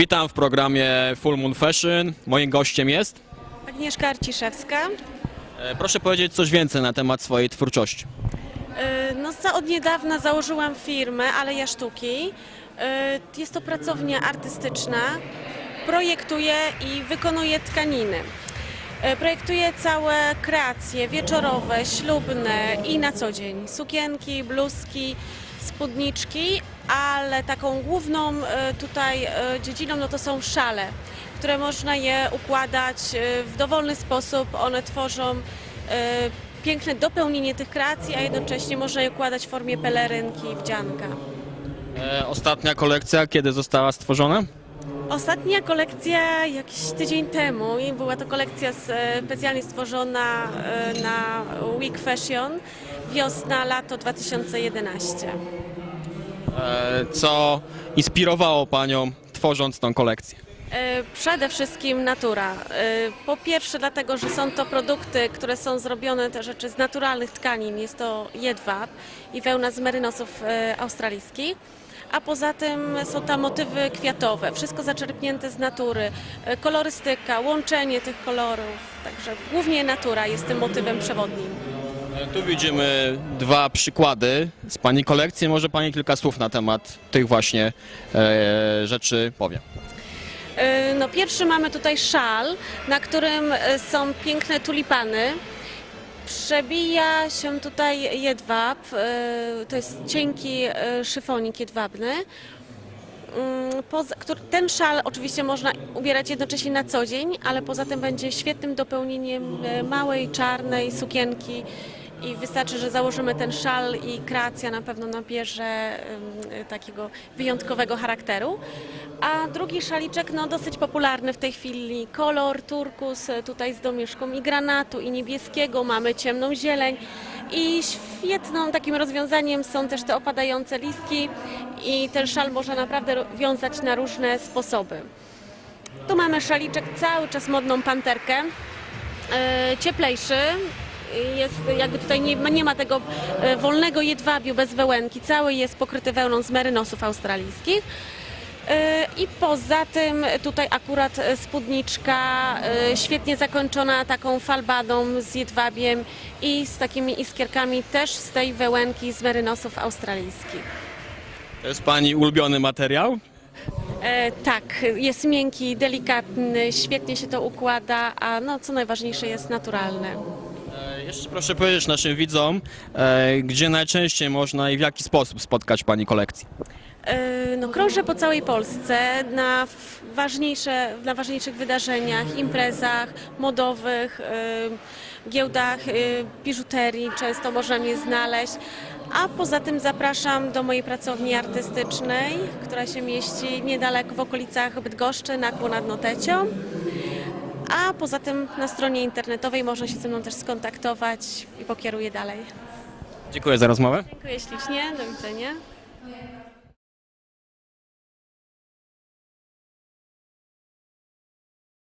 Witam w programie Full Moon Fashion. Moim gościem jest. Agnieszka Arciszewska. E, Proszę powiedzieć coś więcej na temat swojej twórczości. Y, No, od niedawna założyłam firmę Aleja Sztuki. Y, Jest to pracownia artystyczna. Projektuję i wykonuję tkaniny. Projektuję całe kreacje wieczorowe, ślubne i na co dzień. Sukienki, bluzki, spódniczki, ale taką główną y, tutaj y, dziedziną no to są szale, które można je układać y, w dowolny sposób. One tworzą piękne dopełnienie tych kreacji, a jednocześnie można je układać w formie pelerynki, wdzianka. E, Ostatnia kolekcja, kiedy została stworzona? Ostatnia kolekcja jakiś tydzień temu i była to kolekcja e, specjalnie stworzona e, na Week Fashion wiosna, lato 2011. E, Co inspirowało Panią tworząc tą kolekcję? Przede wszystkim natura. Po pierwsze dlatego, że są to produkty, które są zrobione te rzeczy z naturalnych tkanin. Jest to jedwab i wełna z merynosów australijskich. A poza tym są tam motywy kwiatowe, wszystko zaczerpnięte z natury, e, kolorystyka, łączenie tych kolorów. Także głównie natura jest tym motywem przewodnim. E, Tu widzimy dwa przykłady z Pani kolekcji. Może Pani kilka słów na temat tych właśnie e, rzeczy powie. E, No, pierwszy mamy tutaj szal, na którym są piękne tulipany. Przebija się tutaj jedwab, e, to jest cienki e, szyfonik jedwabny. Mm, ten szal oczywiście można ubierać jednocześnie na co dzień, ale poza tym będzie świetnym dopełnieniem e, małej czarnej sukienki i wystarczy, że założymy ten szal i kreacja na pewno nabierze takiego wyjątkowego charakteru. A drugi szaliczek, no dosyć popularny w tej chwili, kolor turkus, tutaj z domieszką i granatu i niebieskiego, mamy ciemną zieleń i świetną takim rozwiązaniem są też te opadające listki i ten szal można naprawdę wiązać na różne sposoby. Tu mamy szaliczek, cały czas modną panterkę, e, cieplejszy. Jest jakby tutaj nie, ma- nie ma tego e, wolnego jedwabiu bez wełenki. Cały jest pokryty wełną z merynosów australijskich. E, I poza tym tutaj akurat e, spódniczka świetnie zakończona taką falbadą z jedwabiem i z takimi iskierkami też z tej wełenki z merynosów australijskich. To jest Pani ulubiony materiał? E, tak, jest miękki, delikatny, świetnie się to układa, a no, co najważniejsze jest naturalne. E, Jeszcze proszę powiedzieć naszym widzom, e, gdzie najczęściej można i w jaki sposób spotkać Pani kolekcję. E, No, krążę po całej Polsce na ważniejsze, na ważniejszych wydarzeniach, imprezach modowych, giełdach biżuterii, często można mnie znaleźć. A poza tym zapraszam do mojej pracowni artystycznej, która się mieści niedaleko w okolicach Bydgoszczy na Kło nad Notecią. A poza tym na stronie internetowej można się ze mną też skontaktować i pokieruję dalej. Dziękuję za rozmowę. Dziękuję ślicznie, do widzenia.